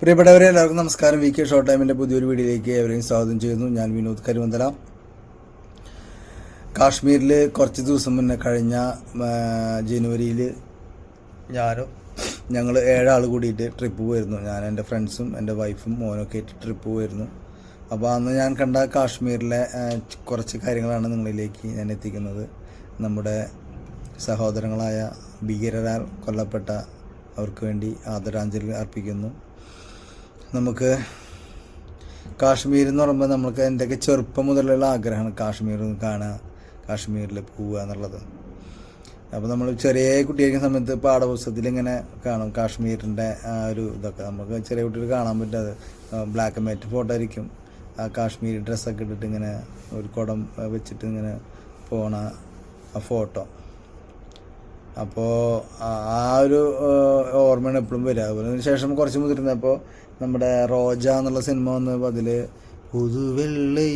പ്രിയപ്പെട്ടവരെ എല്ലാവർക്കും നമസ്കാരം. വി കെ ഷോർട്ട് ടൈമിന്റെ പുതിയൊരു വീഡിയോയിലേക്ക് ഏവരെയും സ്വാഗതം ചെയ്യുന്നു. ഞാൻ വിനോദ് കരുവന്തല കാശ്മീരിൽ കുറച്ച് ദിവസം മുന്നേ കഴിഞ്ഞ ജനുവരിയിൽ ഞാനും ഞങ്ങൾ ഏഴാൾ കൂടിയിട്ട് ട്രിപ്പ് പോയിരുന്നു. ഞാൻ എന്റെ ഫ്രണ്ട്സും എന്റെ വൈഫും മോനൊക്കെ ആയിട്ട് ട്രിപ്പ് പോയിരുന്നു. അപ്പോൾ അന്ന് ഞാൻ കണ്ട കാശ്മീരിലെ കുറച്ച് കാര്യങ്ങളാണ് നിങ്ങളിലേക്ക് ഞാൻ എത്തിക്കുന്നത്. നമ്മുടെ സഹോദരങ്ങളായ ഭീകരരാൽ കൊല്ലപ്പെട്ട അവർക്ക് വേണ്ടി ആദരാഞ്ജലി അർപ്പിക്കുന്നു. നമുക്ക് കാശ്മീർ എന്ന് പറയുമ്പോൾ നമുക്ക് എന്തൊക്കെ ചെറുപ്പം മുതലുള്ള ആഗ്രഹമാണ് കാശ്മീർ കാണുക കാശ്മീരിൽ പോവുക എന്നുള്ളത്. അപ്പോൾ നമ്മൾ ചെറിയ കുട്ടിയായിരിക്കുന്ന സമയത്ത് പാഠപുസ്തകത്തിൽ ഇങ്ങനെ കാണും കാശ്മീരിന്റെ ആ ഒരു ഇതൊക്കെ. നമുക്ക് ചെറിയ കുട്ടികൾ കാണാൻ പറ്റാതെ ബ്ലാക്ക് ആൻഡ് വൈറ്റ് ഫോട്ടോ ആയിരിക്കും. ആ കാശ്മീരി ഡ്രസ്സൊക്കെ ഇട്ടിട്ട് ഇങ്ങനെ ഒരു കുടം വെച്ചിട്ട് ഇങ്ങനെ പോണ ആ ഫോട്ടോ അപ്പോൾ ആ ഒരു ഓർമ്മയാണ് എപ്പോഴും വരിക. അതുപോലെ ശേഷം കുറച്ച് മുതിർന്നപ്പോൾ നമ്മുടെ റോജ എന്നുള്ള സിനിമ വന്നപ്പോൾ അതിൽ പുതുവെള്ളൈ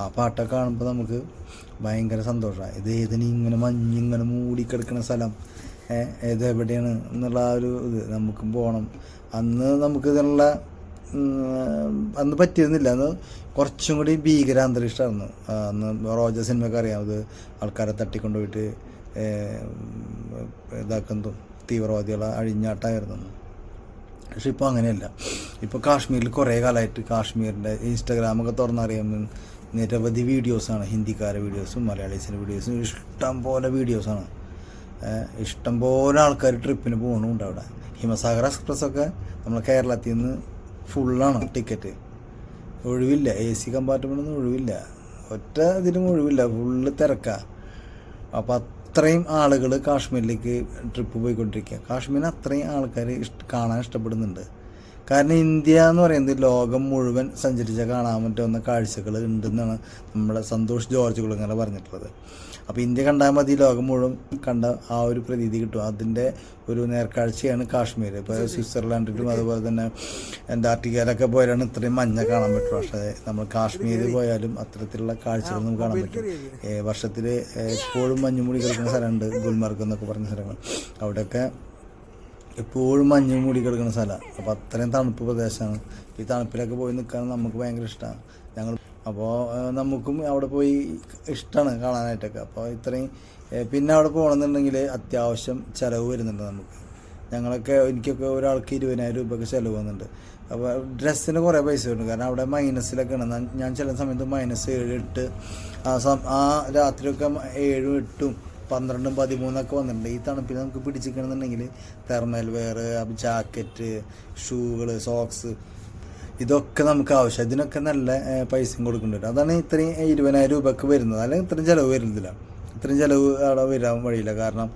ആ പാട്ടൊക്കെ കാണുമ്പോൾ നമുക്ക് ഭയങ്കര സന്തോഷമാണ് ഇത് ഏതിന് ഇങ്ങനെ മഞ്ഞിങ്ങനെ മൂടിക്കിടക്കുന്ന സ്ഥലം? ഏത് എവിടെയാണ് എന്നുള്ള ആ ഒരു ഇത് നമുക്കും പോകണം അന്ന് നമുക്ക് ഇതിനുള്ള അന്ന് പറ്റിയിരുന്നില്ല. അന്ന് കുറച്ചും കൂടി ഭീകര അന്തരീക്ഷമായിരുന്നു അന്ന് റോജ സിനിമയൊക്കെ അറിയാം. അത് ആൾക്കാരെ തട്ടിക്കൊണ്ടുപോയിട്ട് ഇതാക്കുന്നതും തീവ്രവാദികളെ അഴിഞ്ഞാട്ടായിരുന്നു. പക്ഷെ ഇപ്പോൾ അങ്ങനെയല്ല. ഇപ്പോൾ കാശ്മീരിൽ കുറേ കാലമായിട്ട് കാശ്മീരിന്റെ ഇൻസ്റ്റാഗ്രാമൊക്കെ തുറന്നറിയാൻ നിരവധി വീഡിയോസാണ് ഹിന്ദിക്കാരെ വീഡിയോസും മലയാളീസിന്റെ വീഡിയോസും ഇഷ്ടം പോലെ വീഡിയോസാണ് ഇഷ്ടം പോലെ ആൾക്കാർ ട്രിപ്പിന് പോകണമുണ്ട് അവിടെ. ഹിമസാഗർ എക്സ്പ്രസ്സൊക്കെ നമ്മളെ കേരളത്തിൽ നിന്ന് ഫുള്ളാണ് ടിക്കറ്റ് ഒഴിവില്ല. എ സി കമ്പാർട്ട്മെന്റൊന്നും ഒഴിവില്ല. ഒറ്റ ഇതിലും ഒഴിവില്ല. ഫുള്ള് തിരക്കാണ് അപ്പോൾ അത്രയും ആളുകൾ കാശ്മീരിലേക്ക് ട്രിപ്പ് പോയിക്കൊണ്ടിരിക്കുക. കാശ്മീരിന് അത്രയും ആൾക്കാർ ഇഷ്ട കാണാൻ ഇഷ്ടപ്പെടുന്നുണ്ട്. കാരണം ഇന്ത്യ എന്ന് പറയുന്നത് ലോകം മുഴുവൻ സഞ്ചരിച്ച കാണാൻ പറ്റുന്ന കാഴ്ചകൾ ഉണ്ടെന്നാണ് നമ്മുടെ സന്തോഷ് ജോർജ് കുളങ്ങര പറഞ്ഞിട്ടുള്ളത്. അപ്പോൾ ഇന്ത്യ കണ്ടാൽ മതി ലോകം മുഴുവൻ കണ്ട ആ ഒരു പ്രതീതി കിട്ടും. അതിന്റെ ഒരു നേർക്കാഴ്ചയാണ് കാശ്മീർ ഇപ്പോൾ സ്വിറ്റ്സർലാൻഡിലും അതുപോലെ തന്നെ അന്റാർട്ടിക്കയിലൊക്കെ പോയാലാണ് ഇത്രയും മഞ്ഞ കാണാൻ പറ്റും. പക്ഷേ നമ്മൾ കാശ്മീർ പോയാലും അത്തരത്തിലുള്ള കാഴ്ചകൾ നമുക്ക് കാണാൻ പറ്റും. വർഷത്തിൽ എപ്പോഴും മഞ്ഞുമൂടി കിടക്കുന്ന സ്ഥലമുണ്ട് ഗുൽമർഗ് എന്നൊക്കെ പറഞ്ഞ സ്ഥലങ്ങൾ. അവിടെയൊക്കെ എപ്പോഴും മഞ്ഞ് മൂടി കിടക്കുന്ന സ്ഥലമാണ് അപ്പോൾ അത്രയും തണുപ്പ് പ്രദേശമാണ്. ഈ തണുപ്പിലൊക്കെ പോയി നിൽക്കാൻ നമുക്ക് ഭയങ്കര ഇഷ്ടമാണ് ഞങ്ങൾ അപ്പോൾ നമുക്കും അവിടെ പോയി ഇഷ്ടമാണ് കാണാനായിട്ടൊക്കെ. അപ്പോൾ ഇത്രയും പിന്നെ അവിടെ പോകണമെന്നുണ്ടെങ്കിൽ അത്യാവശ്യം ചിലവ് വരുന്നുണ്ട് നമുക്ക്. ഞങ്ങളൊക്കെ എനിക്കൊക്കെ ഒരാൾക്ക് ഇരുപതിനായിരം രൂപയൊക്കെ ചിലവ് വന്നിട്ടുണ്ട്. അപ്പോൾ ഡ്രസ്സിന് കുറേ പൈസ ഉണ്ട് കാരണം അവിടെ മൈനസിലൊക്കെയാണ്. ഞാൻ- ഞാൻ ചില സമയത്ത് മൈനസ് ഏഴ് എട്ട് ആ സം ആ രാത്രിയൊക്കെ ഏഴും എട്ടും പന്ത്രണ്ടും പതിമൂന്നൊക്കെ വന്നിട്ടുണ്ട്. ഈ തണുപ്പിൽ നമുക്ക് പിടിച്ചിരിക്കണമെന്നുണ്ടെങ്കിൽ തെർമൽ വെയർ ജാക്കറ്റ് ഷൂകൾ സോക്സ് ഇതൊക്കെ നമുക്ക് ആവശ്യം. ഇതിനൊക്കെ നല്ല പൈസയും കൊടുക്കേണ്ടി വരും അതാണ് ഇത്രയും ഇരുപതിനായിരം രൂപയ്ക്ക് വരുന്നത്. അല്ലെങ്കിൽ ഇത്രയും ചിലവ് വരുന്നില്ല. ഇത്രയും ചിലവ് അവിടെ വരാൻ വഴിയില്ല. കാരണം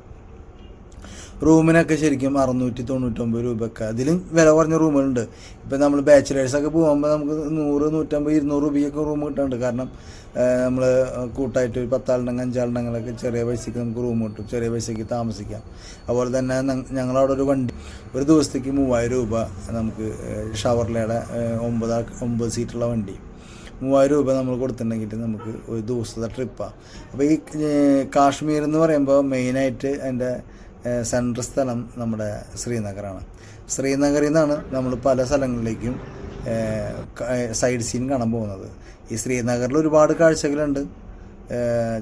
റൂമിനൊക്കെ ശരിക്കും അറുന്നൂറ്റി തൊണ്ണൂറ്റൊമ്പത് രൂപയൊക്കെ അതിലും വില കുറഞ്ഞ റൂമുകളുണ്ട്. ഇപ്പം നമ്മൾ ബാച്ചിലേഴ്സൊക്കെ പോകുമ്പോൾ നമുക്ക് നൂറ് നൂറ്റമ്പത് ഇരുന്നൂറ് രൂപയൊക്കെ റൂം കിട്ടുന്നുണ്ട് കാരണം നമ്മൾ കൂട്ടായിട്ട് ഒരു പത്താളുണ്ടെങ്കിൽ അഞ്ചാളുണ്ടെങ്കിലൊക്കെ ചെറിയ പൈസയ്ക്ക് നമുക്ക് റൂം കിട്ടും. ചെറിയ പൈസയ്ക്ക് താമസിക്കാം. അതുപോലെ തന്നെ ഞങ്ങളവിടെ ഒരു വണ്ടി ഒരു ദിവസത്തേക്ക് മൂവായിരം രൂപ നമുക്ക് ഷവർലയുടെ ഒമ്പത് ഒമ്പത് സീറ്റുള്ള വണ്ടി. മൂവായിരം രൂപ നമ്മൾ കൊടുത്തിട്ടുണ്ടെങ്കിൽ നമുക്ക് ഒരു ദിവസത്തെ ട്രിപ്പാണ് അപ്പോൾ ഈ കാശ്മീർ എന്ന് പറയുമ്പോൾ മെയിനായിട്ട് എന്റെ സെൻട്രൽ സ്ഥലം നമ്മുടെ ശ്രീനഗറാണ്. ശ്രീനഗറിൽ നിന്നാണ് നമ്മൾ പല സ്ഥലങ്ങളിലേക്കും സൈഡ് സീൻ കാണാൻ പോകുന്നത്. ഈ ശ്രീനഗറിൽ ഒരുപാട് കാഴ്ചകളുണ്ട്.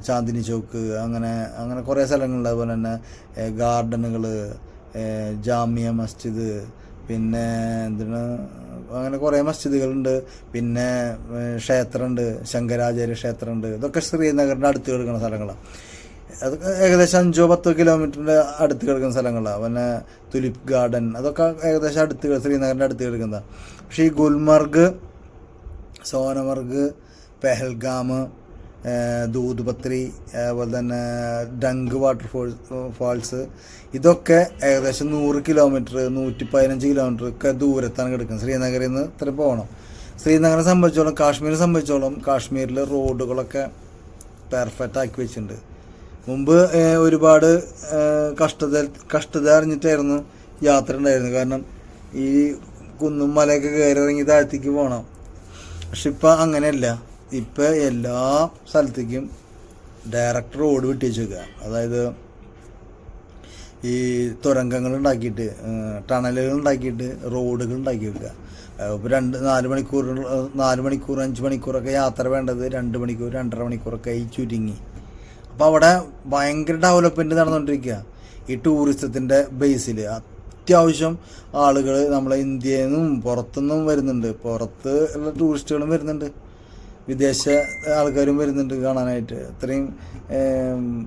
ചാന്ദിനി ചോക്ക് അങ്ങനെ അങ്ങനെ കുറേ സ്ഥലങ്ങളുണ്ട്. അതുപോലെ തന്നെ ഗാർഡനുകൾ ജാമിയ മസ്ജിദ് പിന്നെ എന്തിന് അങ്ങനെ കുറേ മസ്ജിദുകളുണ്ട്. പിന്നെ ക്ഷേത്രമുണ്ട് ശങ്കരാചാര്യ ക്ഷേത്രമുണ്ട്. ഇതൊക്കെ ശ്രീനഗറിന്റെ അടുത്ത് കിടക്കുന്ന സ്ഥലങ്ങളാണ്. ഏകദേശം അഞ്ചോ പത്തോ കിലോമീറ്ററിന്റെ അടുത്ത് കിടക്കുന്ന സ്ഥലങ്ങളാണ് പിന്നെ തുലിപ് ഗാർഡൻ അതൊക്കെ ഏകദേശം അടുത്ത് ശ്രീനഗറിന്റെ അടുത്ത് കിടക്കുന്നതാണ് പക്ഷേ ഈ ഗുൽമർഗ് സോനമർഗ് പെഹൽഗാം ദൂദ്പത്രി അതുപോലെ തന്നെ ഡങ്ക് വാട്ടർ ഫോൾസ് ഫാൾസ് ഇതൊക്കെ ഏകദേശം നൂറ് കിലോമീറ്റർ നൂറ്റി പതിനഞ്ച് കിലോമീറ്റർ ഒക്കെ ദൂരത്താണ് കിടക്കുന്നത്. ശ്രീനഗറിൽ നിന്ന് ഇത്ര പോകണം ശ്രീനഗറിനെ സംബന്ധിച്ചോളം കാശ്മീരിനെ സംബന്ധിച്ചോളം കാശ്മീരിൽ റോഡുകളൊക്കെ പെർഫെക്റ്റ് ആക്കി വെച്ചിട്ടുണ്ട്. മുമ്പ് ഒരുപാട് കഷ്ടത കഷ്ടത അറിഞ്ഞിട്ടായിരുന്നു യാത്ര ഉണ്ടായിരുന്നത്. കാരണം ഈ കുന്നും മലയൊക്കെ കയറി ഇറങ്ങി താഴത്തേക്ക് പോകണം പക്ഷെ ഇപ്പം അങ്ങനെയല്ല. ഇപ്പം എല്ലാ സ്ഥലത്തേക്കും ഡയറക്റ്റ് റോഡ് വിട്ടി വെക്കുക അതായത് ഈ തുരങ്കങ്ങൾ ഉണ്ടാക്കിയിട്ട് ടണലുകൾ ഉണ്ടാക്കിയിട്ട് റോഡുകൾ ഉണ്ടാക്കി വെക്കുക ഇപ്പോൾ രണ്ട് നാല് മണിക്കൂർ നാല് മണിക്കൂർ അഞ്ച് മണിക്കൂറൊക്കെ യാത്ര വേണ്ടത് രണ്ട് മണിക്കൂർ രണ്ടര മണിക്കൂറൊക്കെ ഈ ചുരുങ്ങി. അപ്പോൾ അവിടെ ഭയങ്കര ഡെവലപ്മെന്റ് നടന്നുകൊണ്ടിരിക്കുക ഈ ടൂറിസത്തിന്റെ ബേസിൽ അത്യാവശ്യം ആളുകൾ നമ്മളെ ഇന്ത്യയിൽ നിന്നും പുറത്തുനിന്നും വരുന്നുണ്ട്. പുറത്ത് ഉള്ള ടൂറിസ്റ്റുകളും വരുന്നുണ്ട്. വിദേശ ആൾക്കാരും വരുന്നുണ്ട് കാണാനായിട്ട്. അത്രയും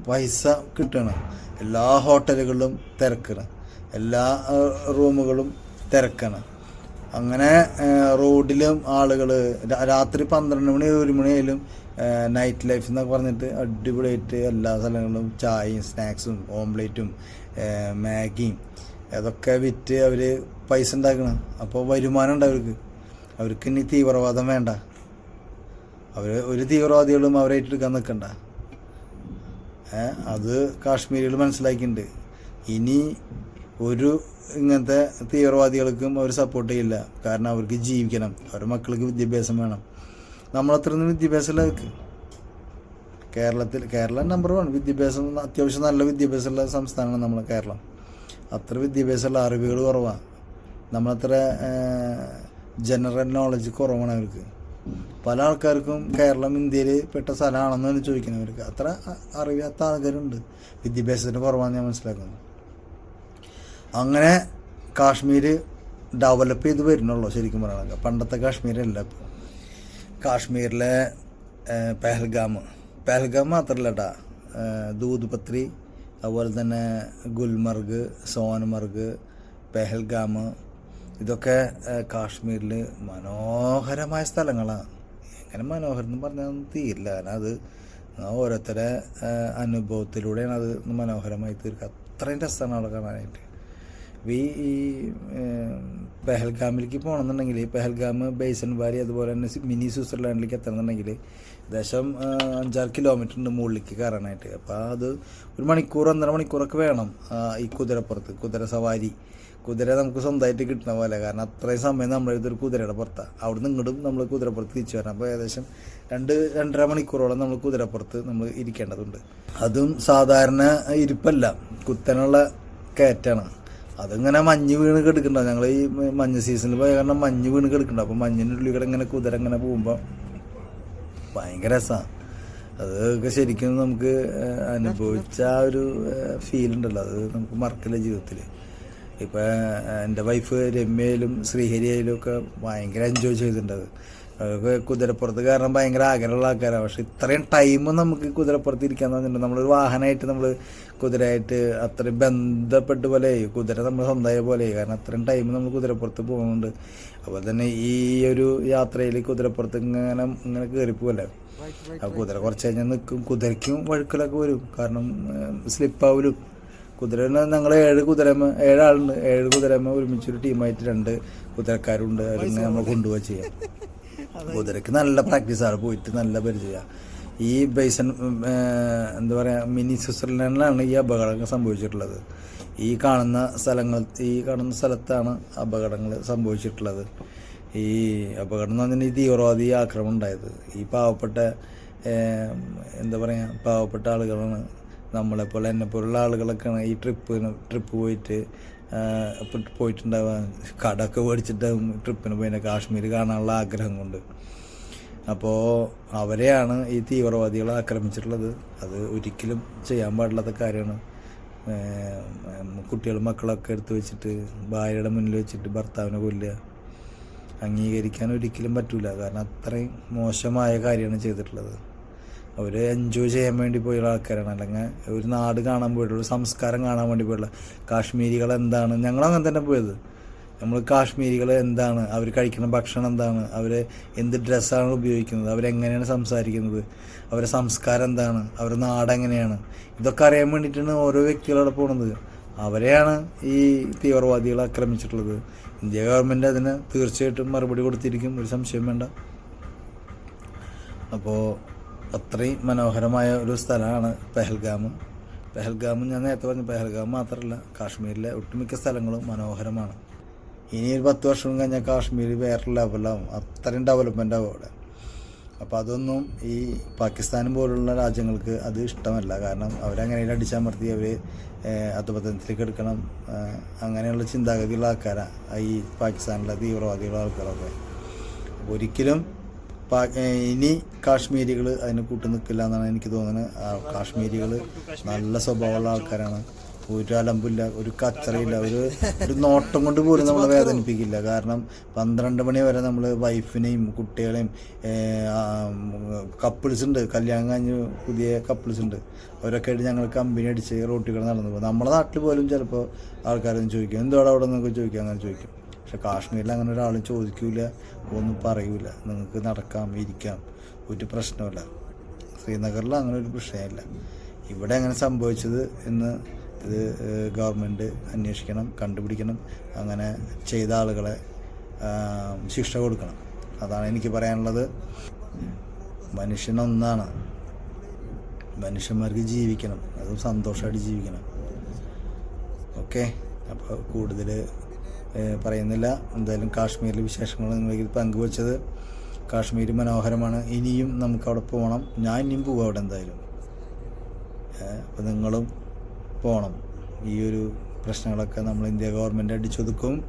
പൈസ കിട്ടണം. എല്ലാ ഹോട്ടലുകളിലും തിരക്കണം. എല്ലാ റൂമുകളും തിരക്കണം. അങ്ങനെ റോഡിലും ആളുകൾ രാത്രി പന്ത്രണ്ട് മണി ഒരു മണിയായാലും നൈറ്റ് ലൈഫ് എന്നൊക്കെ പറഞ്ഞിട്ട് അടിപൊളിയായിട്ട് എല്ലാ സ്ഥലങ്ങളിലും ചായയും സ്നാക്സും ഓംലേറ്റും മാഗിയും അതൊക്കെ വിറ്റ് അവർ പൈസ ഉണ്ടാക്കണം. അപ്പോൾ വരുമാനം ഉണ്ട് അവർക്ക്. അവർക്ക് ഇനി തീവ്രവാദം വേണ്ട. അവർ ഒരു തീവ്രവാദികളും അവരെ ഏറ്റെടുക്കാൻ നിൽക്കണ്ട. അത് കാശ്മീരികൾ മനസ്സിലാക്കിയിട്ടുണ്ട്. ഇനി ഒരു ഇങ്ങനത്തെ തീവ്രവാദികൾക്കും അവർ സപ്പോർട്ട് ചെയ്യില്ല. കാരണം അവർക്ക് ജീവിക്കണം. അവരുടെ മക്കൾക്ക് വിദ്യാഭ്യാസം വേണം. നമ്മളത്രയൊന്നും വിദ്യാഭ്യാസമില്ല അവർക്ക് കേരളത്തിൽ കേരളം നമ്പർ വൺ വിദ്യാഭ്യാസം അത്യാവശ്യം നല്ല വിദ്യാഭ്യാസമുള്ള സംസ്ഥാനമാണ് നമ്മളെ കേരളം. അത്ര വിദ്യാഭ്യാസമുള്ള അറിവുകൾ കുറവാണ് നമ്മളത്ര ജനറൽ നോളജ് കുറവാണ് അവർക്ക്. പല ആൾക്കാർക്കും കേരളം ഇന്ത്യയിൽ പെട്ട സ്ഥലമാണെന്നാണ് ചോദിക്കുന്നവർക്ക് അത്ര അറിയാത്ത ആൾക്കാരുണ്ട്. വിദ്യാഭ്യാസത്തിന് കുറവാണെന്ന് ഞാൻ മനസ്സിലാക്കുന്നു. അങ്ങനെ കാശ്മീർ ഡെവലപ്പ് ചെയ്ത് വരുന്നുള്ളൂ ശരിക്കും പറയാനൊക്കെ പണ്ടത്തെ കാശ്മീരല്ല ഇപ്പോൾ കാശ്മീരിലെ പെഹൽഗാം. പെഹൽഗാം മാത്രമല്ല കേട്ടാ ദൂദ്പത്രി അതുപോലെ തന്നെ ഗുൽമർഗ് സോൻമർഗ് പെഹൽഗാം. ഇതൊക്കെ കാശ്മീരിൽ മനോഹരമായ സ്ഥലങ്ങളാണ് എങ്ങനെ മനോഹരം എന്ന് പറഞ്ഞാൽ തീരില്ല. കാരണം അത് ഓരോരുത്തരെ ഏഹ്, അനുഭവത്തിലൂടെയാണ് അത് മനോഹരമായി തീർക്കുക. അത്രയും രസമാണ് അവിടെ കാണാനായിട്ട്. ഈ പെഹൽഗാമിലേക്ക് പോകണമെന്നുണ്ടെങ്കിൽ പെഹൽഗാം ബേസൻ വാലി അതുപോലെ തന്നെ മിനി സ്വിറ്റ്സർലാൻഡിലേക്ക് എത്തണമെന്നുണ്ടെങ്കിൽ ഏകദേശം അഞ്ചാറ് കിലോമീറ്റർ ഉണ്ട് മുകളിലേക്ക് കയറാനായിട്ട്. അപ്പോൾ അത് ഒരു മണിക്കൂർ ഒന്നര മണിക്കൂറൊക്കെ വേണം ഈ കുതിരപ്പുറത്ത്. കുതിര സവാരി. കുതിര നമുക്ക് സ്വന്തമായിട്ട് കിട്ടുന്ന പോലെ കാരണം അത്രയും സമയം നമ്മളെടുത്ത് ഒരു കുതിരയുടെ പുറത്താണ് അവിടെ നിന്ന് ഇങ്ങോട്ടും നമ്മൾ കുതിരപ്പുറത്ത് തിരിച്ചു വരണം. അപ്പോൾ ഏകദേശം രണ്ട് രണ്ടര മണിക്കൂറോളം നമ്മൾ കുതിരപ്പുറത്ത് നമ്മൾ ഇരിക്കേണ്ടതുണ്ട്. അതും സാധാരണ ഇരിപ്പല്ല. കുത്തനുള്ള കയറ്റാണ്. അതിങ്ങനെ മഞ്ഞ് വീണ് കെടുക്കണ്ട ഞങ്ങൾ ഈ മഞ്ഞ് സീസണിൽ പോയ കാരണം മഞ്ഞ് വീണ് കെടുക്കണ്ട അപ്പോൾ മഞ്ഞിന്റെ ഉള്ളിൽ കൂടെ ഇങ്ങനെ കുതിര ഇങ്ങനെ പോകുമ്പോൾ ഭയങ്കര രസമാണ് അതൊക്കെ ശരിക്കും നമുക്ക് അനുഭവിച്ച ആ ഒരു ഫീൽ ഉണ്ടല്ലോ. അത് നമുക്ക് മറക്കില്ല ജീവിതത്തിൽ ഇപ്പം എന്റെ വൈഫ് രമ്യയിലും ശ്രീഹരിയായാലും ഒക്കെ ഭയങ്കര എൻജോയ് ചെയ്തിട്ടുണ്ട് അത്. കുതിരപ്പുറത്ത് കാരണം ഭയങ്കര ആഗ്രഹമുള്ള ആൾക്കാരാണ് പക്ഷെ ഇത്രയും ടൈം നമുക്ക് കുതിരപ്പുറത്ത് ഇരിക്കാൻ തന്നിട്ടുണ്ട് നമ്മളൊരു വാഹനമായിട്ട് നമ്മൾ കുതിരയായിട്ട് അത്രയും ബന്ധപ്പെട്ട് പോലെ കുതിര നമ്മൾ സ്വന്തമായ പോലെ കാരണം അത്രയും ടൈം നമ്മൾ കുതിരപ്പുറത്ത് പോകുന്നുണ്ട്. അപ്പോൾ തന്നെ ഈ ഒരു യാത്രയിൽ കുതിരപ്പുറത്ത് ഇങ്ങനെ ഇങ്ങനെ കയറിപ്പോവല്ലേ ആ കുതിര കുറച്ച് കഴിഞ്ഞാൽ നിൽക്കും. കുതിരയ്ക്കും വഴുക്കലൊക്കെ വരും. കാരണം സ്ലിപ്പാവലും കുതിര ഞങ്ങൾ ഏഴ് കുതിരമ്മ ഏഴാളുണ്ട് ഏഴ് കുതിരമ്മ ഒരുമിച്ചൊരു ടീമായിട്ട് രണ്ട് കുതിരക്കാരുണ്ട്. അതിനെ നമ്മൾ കൊണ്ടുപോവുക ചെയ്യാം. കുതിരക്ക് നല്ല പ്രാക്ടീസാണ് പോയിട്ട് നല്ല പരിചയമാണ് ഈ ബൈസൺ എന്താ പറയുക മിനി സ്വിറ്റ്സർലൻഡിലാണ് ഈ അപകടങ്ങൾ സംഭവിച്ചിട്ടുള്ളത്. ഈ കാണുന്ന സ്ഥലങ്ങൾ ഈ കാണുന്ന സ്ഥലത്താണ് അപകടങ്ങൾ സംഭവിച്ചിട്ടുള്ളത്. ഈ അപകടം എന്ന് പറഞ്ഞാൽ ഈ തീവ്രവാദി ആക്രമണം ഉണ്ടായത്. ഈ പാവപ്പെട്ട എന്താ പറയുക പാവപ്പെട്ട ആളുകളാണ് നമ്മളെപ്പോലെ എന്നെപ്പോലുള്ള ആളുകളൊക്കെയാണ് ഈ ട്രിപ്പിന് ട്രിപ്പ് പോയിട്ട് പോയിട്ടുണ്ടാവാം കടൊക്കെ മേടിച്ചിട്ടാവും ട്രിപ്പിന് പോയി കാശ്മീർ കാണാനുള്ള ആഗ്രഹം കൊണ്ട്. അപ്പോൾ അവരെയാണ് ഈ തീവ്രവാദികൾ ആക്രമിച്ചിട്ടുള്ളത്. അത് ഒരിക്കലും ചെയ്യാൻ പാടില്ലാത്ത കാര്യമാണ്. കുട്ടികളും മക്കളൊക്കെ എടുത്ത് വെച്ചിട്ട് ഭാര്യയുടെ മുന്നിൽ വെച്ചിട്ട് ഭർത്താവിനെ കൊല്ലുക. അംഗീകരിക്കാൻ ഒരിക്കലും പറ്റില്ല കാരണം അത്രയും മോശമായ കാര്യമാണ് ചെയ്തിട്ടുള്ളത്. അവർ എൻജോയ് ചെയ്യാൻ വേണ്ടി പോയുള്ള ആൾക്കാരാണ്. അല്ലെങ്കിൽ ഒരു നാട് കാണാൻ പോയിട്ടുള്ള ഒരു സംസ്കാരം കാണാൻ വേണ്ടി പോയുള്ള കാശ്മീരികൾ എന്താണ്? ഞങ്ങൾ അങ്ങനെ തന്നെ പോയത്. നമ്മൾ കാശ്മീരികൾ എന്താണ്? അവർ കഴിക്കുന്ന ഭക്ഷണം എന്താണ്? അവർ എന്ത് ഡ്രസ്സാണ് ഉപയോഗിക്കുന്നത്? അവരെങ്ങനെയാണ് സംസാരിക്കുന്നത്? അവരുടെ സംസ്കാരം എന്താണ്? അവരുടെ നാട് എങ്ങനെയാണ്? ഇതൊക്കെ അറിയാൻ വേണ്ടിയിട്ടാണ് ഓരോ വ്യക്തികളവിടെ പോകുന്നത്. അവരെയാണ് ഈ തീവ്രവാദികൾ ആക്രമിച്ചിട്ടുള്ളത്. ഇന്ത്യ ഗവൺമെന്റ് അതിന് തീർച്ചയായിട്ടും മറുപടി കൊടുത്തിരിക്കും. ഒരു സംശയം വേണ്ട. അപ്പോൾ അത്രയും മനോഹരമായ ഒരു സ്ഥലമാണ് പെഹൽഗാം പെഹൽഗാം ഞാൻ നേരത്തെ പറഞ്ഞു പെഹൽഗാം മാത്രമല്ല കാശ്മീരിലെ ഒട്ടുമിക്ക സ്ഥലങ്ങളും മനോഹരമാണ്. ഇനി ഒരു പത്ത് വർഷം കഴിഞ്ഞാൽ കാശ്മീർ വേറെ ലെവലാവും അത്രയും ഡെവലപ്മെന്റ് ആവും അവിടെ. അപ്പോൾ അതൊന്നും ഈ പാകിസ്ഥാൻ പോലുള്ള രാജ്യങ്ങൾക്ക് അത് ഇഷ്ടമല്ല. കാരണം അവരങ്ങനെ അടിച്ചമർത്തി അവർ അധപതനത്തിലേക്ക് എടുക്കണം. അങ്ങനെയുള്ള ചിന്താഗതിയുള്ള ആൾക്കാരാണ് ഈ പാകിസ്ഥാനിലെ തീവ്രവാദികളുടെ ആൾക്കാരൊക്കെ. ഒരിക്കലും ഇനി കാശ്മീരികൾ അതിന് കൂട്ടു നിൽക്കില്ല എന്നാണ് എനിക്ക് തോന്നുന്നത്. കാശ്മീരികൾ നല്ല സ്വഭാവമുള്ള ആൾക്കാരാണ്. ഒരു അലമ്പില്ല ഒരു കച്ചറയില്ല ഒരു ഒരു നോട്ടം കൊണ്ട് പോലും നമ്മളെ വേദനിപ്പിക്കില്ല. കാരണം പന്ത്രണ്ട് മണി വരെ നമ്മൾ വൈഫിനെയും കുട്ടികളെയും കപ്പിൾസ് ഉണ്ട്. കല്യാണം കഴിഞ്ഞ് പുതിയ കപ്പിൾസ് ഉണ്ട്. അവരൊക്കെ ആയിട്ട് ഞങ്ങൾ കമ്പനി അടിച്ച് റോട്ടുകൾ നടന്നു പോകും. നമ്മുടെ നാട്ടിൽ പോലും ചിലപ്പോൾ ആൾക്കാരൊന്നും ചോദിക്കും എന്തോടെ അവിടെ? നിന്നൊക്കെ ചോദിക്കും അങ്ങനെ ചോദിക്കും. പക്ഷെ കാശ്മീരിൽ അങ്ങനെ ഒരാളും ചോദിക്കൂല ഒന്നും പറയൂല. നിങ്ങൾക്ക് നടക്കാം ഇരിക്കാം. ഒരു പ്രശ്നമില്ല ശ്രീനഗറിൽ അങ്ങനെ ഒരു പ്രശ്നമില്ല. ഇവിടെ അങ്ങനെ സംഭവിച്ചത് എന്ന് ഇത് ഗവൺമെന്റ് അന്വേഷിക്കണം കണ്ടുപിടിക്കണം. അങ്ങനെ ചെയ്ത ആളുകളെ ശിക്ഷ കൊടുക്കണം. അതാണ് എനിക്ക് പറയാനുള്ളത്. മനുഷ്യനൊന്നാണ്. മനുഷ്യന്മാർക്ക് ജീവിക്കണം. അതും സന്തോഷമായിട്ട് ജീവിക്കണം. ഓക്കെ? അപ്പോൾ കൂടുതൽ പറയുന്നില്ല. എന്തായാലും കാശ്മീരിലെ വിശേഷങ്ങൾ നിങ്ങൾക്ക് പങ്കുവച്ചത് കാശ്മീർ മനോഹരമാണ്. ഇനിയും നമുക്ക് അവിടെ പോകണം ഞാൻ ഇനിയും പോകും അവിടെ എന്തായാലും. അപ്പോൾ നിങ്ങളും പോകണം ഈ ഒരു പ്രശ്നങ്ങളൊക്കെ നമ്മൾ ഇന്ത്യ ഗവൺമെന്റ് അടിച്ചൊതുക്കും.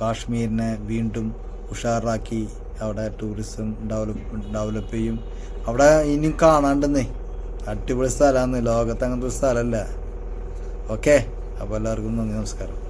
കാശ്മീരിനെ വീണ്ടും ഉഷാറാക്കി അവിടെ ടൂറിസം ഡെവലപ്പ് ഡെവലപ്പ് ചെയ്യും. അവിടെ ഇനിയും കാണാണ്ടെന്നേ. അടിപൊളി സ്ഥലമാണ്. ലോകത്ത് അങ്ങനത്തെ ഒരു സ്ഥലമല്ല. ഓക്കെ അപ്പോൾ എല്ലാവർക്കും നന്ദി നമസ്കാരം.